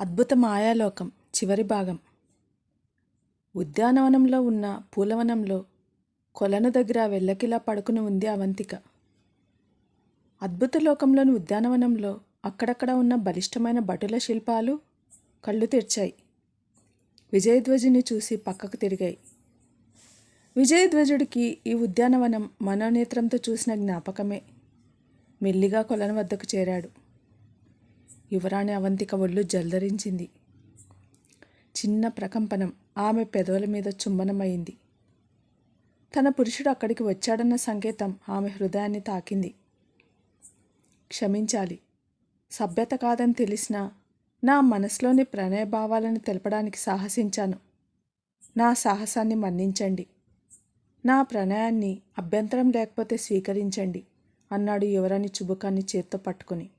అద్భుత మాయాలోకం చివరి భాగం. ఉద్యానవనంలో ఉన్న పూలవనంలో కొలను దగ్గర వెల్లకిలా పడుకుని ఉంది అవంతిక. అద్భుత లోకంలోని ఉద్యానవనంలో అక్కడక్కడ ఉన్న బలిష్టమైన భటుల శిల్పాలు కళ్ళు తెరిచాయి. విజయధ్వజుని చూసి పక్కకు తిరిగాయి. విజయధ్వజుడికి ఈ ఉద్యానవనం మనోనేత్రంతో చూసిన జ్ఞాపకమే. మెల్లిగా కొలను వద్దకు చేరాడు. యువరాణి అవంతిక ఒళ్ళు జల్దరించింది. చిన్న ప్రకంపనం ఆమె పెదవుల మీద చుంబనమైంది తన పురుషుడు అక్కడికి వచ్చాడన్న సంకేతం ఆమె హృదయాన్ని తాకింది. క్షమించాలి. సభ్యత కాదని తెలిసినా నా మనసులోని ప్రణయభావాలను తెలపడానికి సాహసించాను. నా సాహసాన్ని మన్నించండి. నా ప్రణయాన్ని అభ్యంతరం లేకపోతే స్వీకరించండి అన్నాడు యువరాణి చుబుకాన్ని చేత్తో పట్టుకుని.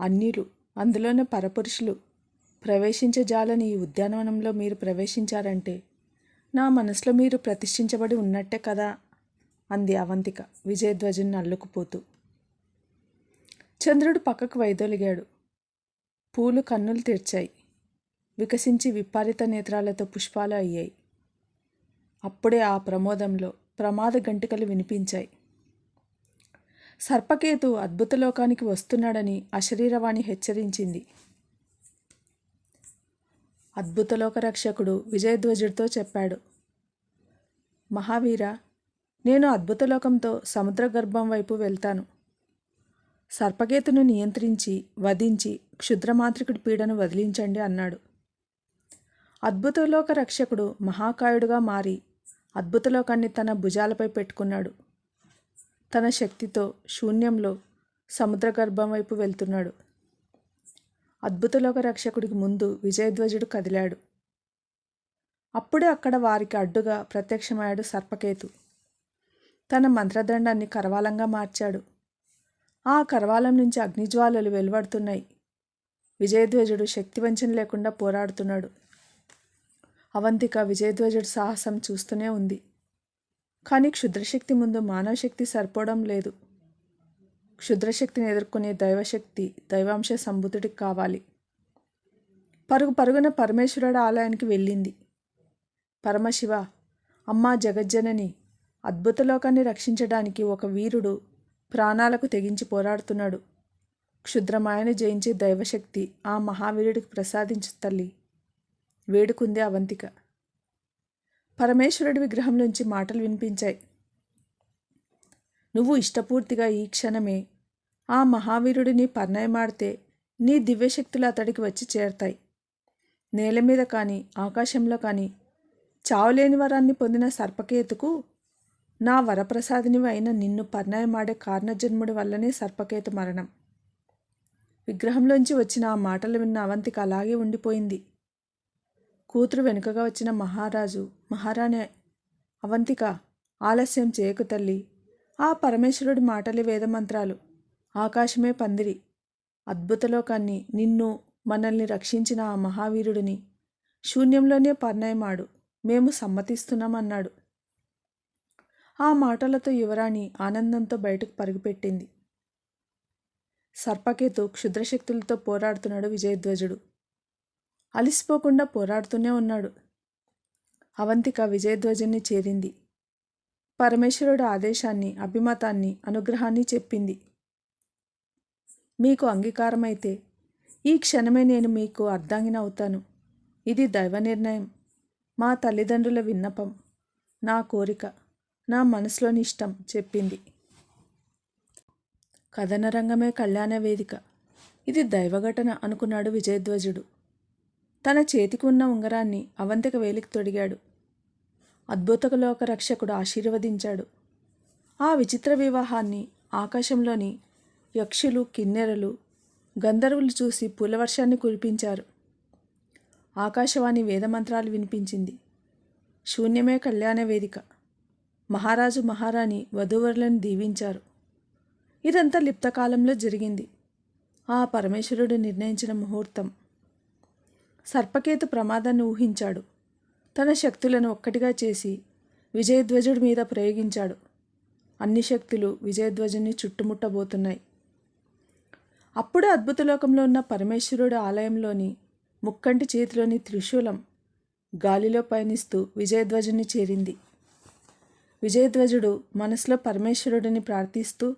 అన్యులు అందులోనే పరపురుషులు. ప్రవేశించజాలని ఈ ఉద్యానవనంలో మీరు ప్రవేశించారంటే నా మనసులో మీరు ప్రతిష్ఠించబడి ఉన్నట్టే కదా? అంది అవంతిక విజయధ్వజుని అల్లుకుపోతూ చంద్రుడు పక్కకు వైదొలిగాడు. పూలు కన్నులు తెరిచాయి. వికసించి విపరీత నేత్రాలతో పుష్పాలు అయ్యాయి. అప్పుడే ఆ ప్రమోదంలో ప్రమాద గంటికలు వినిపించాయి. సర్పకేతు అద్భుత లోకానికి వస్తున్నాడని అశరీరవాణి హెచ్చరించింది. అద్భుతలోక రక్షకుడు విజయధ్వజుడితో చెప్పాడు. మహావీర నేను అద్భుతలోకంతో సముద్ర గర్భం వైపు వెళ్తాను. సర్పకేతును నియంత్రించి వధించి క్షుద్రమాంత్రికుడి పీడను వదిలించండి అన్నాడు. అద్భుతలోక రక్షకుడు మహాకాయుడుగా మారి అద్భుతలోకాన్ని తన భుజాలపై పెట్టుకున్నాడు. తన శక్తితో శూన్యంలో సముద్ర గర్భం వైపు వెళ్తున్నాడు. అద్భుతలోక రక్షకుడికి ముందు విజయధ్వజుడు కదిలాడు. అప్పుడే అక్కడ వారికి అడ్డుగా ప్రత్యక్షమయ్యాడు సర్పకేతు. తన మంత్రదండాన్ని కరవాలంగా మార్చాడు. ఆ కరవాలం నుంచి అగ్నిజ్వాలలు వెలువడుతున్నాయి. విజయధ్వజుడు శక్తివంచన లేకుండా పోరాడుతున్నాడు. అవంతిక విజయధ్వజుడు సాహసం చూస్తూనే ఉంది. కానీ క్షుద్రశక్తి ముందు మానవశక్తి సరిపోవడం లేదు. క్షుద్రశక్తిని ఎదుర్కొనే దైవశక్తి దైవాంశ సంబుతుడికి కావాలి. పరుగు పరుగున పరమేశ్వరుడు ఆలయానికి వెళ్ళింది. పరమశివ అమ్మా జగజ్జనని అద్భుత లోకాన్ని రక్షించడానికి ఒక వీరుడు ప్రాణాలకు తెగించి పోరాడుతున్నాడు. క్షుద్రమాయను జయించే దైవశక్తి ఆ మహావీరుడికి ప్రసాదించు తల్లి. వేడుకుంది అవంతిక. పరమేశ్వరుడి విగ్రహం నుంచి మాటలు వినిపించాయి. నువ్వు ఇష్టపూర్తిగా ఈ క్షణమే ఆ మహావీరుడిని పర్ణయమాడితే నీ దివ్యశక్తులు అతడికి వచ్చి చేరతాయి. నేల మీద కానీ ఆకాశంలో కానీ చావులేని వరాన్ని పొందిన సర్పకేతుకు నా వరప్రసాదినివి అయిన నిన్ను పర్ణయమాడే కారణజన్ముడి వల్లనే సర్పకేతు మరణం. విగ్రహంలోంచి వచ్చిన ఆ మాటలు విన్న అవంతిక అలాగే ఉండిపోయింది. కూతురు వెనుకగా వచ్చిన మహారాజు మహారాణి అవంతిక ఆలస్యం చేయకు తల్లి. ఆ పరమేశ్వరుడి మాటలే వేదమంత్రాలు. ఆకాశమే పందిరి. అద్భుతలోకాన్ని నిన్ను మనల్ని రక్షించిన ఆ మహావీరుడిని శూన్యంలోనే పర్ణయమాడు. మేము సమ్మతిస్తున్నామన్నాడు. ఆ మాటలతో యువరాణి ఆనందంతో బయటకు పరుగుపెట్టింది. సర్పకేతు క్షుద్రశక్తులతో పోరాడుతున్నాడు విజయధ్వజుడు. అలిసిపోకుండా పోరాడుతూనే ఉన్నాడు. అవంతిక విజయధ్వజుని చేరింది. పరమేశ్వరుడు ఆదేశాన్ని అభిమతాన్ని అనుగ్రహాన్ని చెప్పింది. మీకు అంగీకారమైతే ఈ క్షణమే నేను మీకు అర్ధాంగినవుతాను ఇది దైవ నిర్ణయం. మా తల్లిదండ్రుల విన్నపం నా కోరిక నా మనసులోని ఇష్టం చెప్పింది. కథన రంగమే కళ్యాణ వేదిక. ఇది దైవఘటన అనుకున్నాడు విజయధ్వజుడు. తన చేతికి ఉన్న ఉంగరాన్ని అవంతిక వేలికి తొడిగాడు. అద్భుతలోక రక్షకుడు ఆశీర్వదించాడు. ఆ విచిత్ర వివాహాన్ని ఆకాశంలోని యక్షులు కిన్నెరలు గంధర్వులు చూసి పూలవర్షాన్ని కురిపించారు. ఆకాశవాణి వేదమంత్రాలు వినిపించింది. శూన్యమే కళ్యాణ వేదిక. మహారాజు మహారాణి వధూవరులను దీవించారు. ఇదంతా లిప్తకాలంలో జరిగింది. ఆ పరమేశ్వరుడు నిర్ణయించిన ముహూర్తం. సర్పకేతు ప్రమాదాన్ని ఊహించాడు. తన శక్తులను ఒక్కటిగా చేసి విజయధ్వజుడి మీద ప్రయోగించాడు. అన్ని శక్తులు విజయధ్వజుని చుట్టుముట్టబోతున్నాయి. అప్పుడు అద్భుతలోకంలో ఉన్న పరమేశ్వరుడు ఆలయంలోని ముక్కంటి చేతిలోని త్రిశూలం గాలిలో పయనిస్తూ విజయధ్వజుని చేరింది. విజయధ్వజుడు మనసులో పరమేశ్వరుడిని ప్రార్థిస్తూ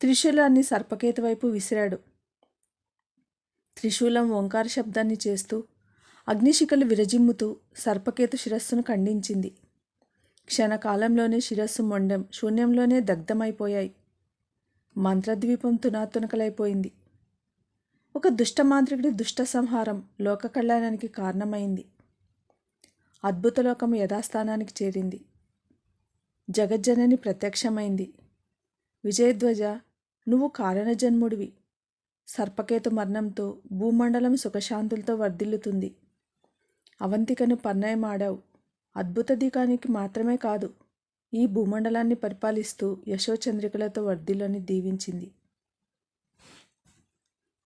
త్రిశూలాన్ని సర్పకేతు వైపు విసిరాడు. త్రిశూలం ఓంకార శబ్దాన్ని చేస్తూ అగ్నిశిఖలు విరజిమ్ముతూ సర్పకేతు శిరస్సును ఖండించింది. క్షణకాలంలోనే శిరస్సు మొండెం శూన్యంలోనే దగ్ధమైపోయాయి. మంత్రద్వీపం తునాతునకలైపోయింది. ఒక దుష్టమాంత్రికుడి దుష్ట సంహారం లోక కళ్యాణానికి కారణమైంది. అద్భుతలోకం యథాస్థానానికి చేరింది. జగజ్జనని ప్రత్యక్షమైంది. విజయధ్వజ నువ్వు కారణజన్ముడివి. సర్పకేతు మరణంతో భూమండలం సుఖశాంతులతో వర్ధిల్లుతుంది. అవంతికను పన్నయమాడావు అద్భుత దీకానికి మాత్రమే కాదు ఈ భూమండలాన్ని పరిపాలిస్తూ యశోచంద్రికలతో వర్ధిల్లని దీవించింది.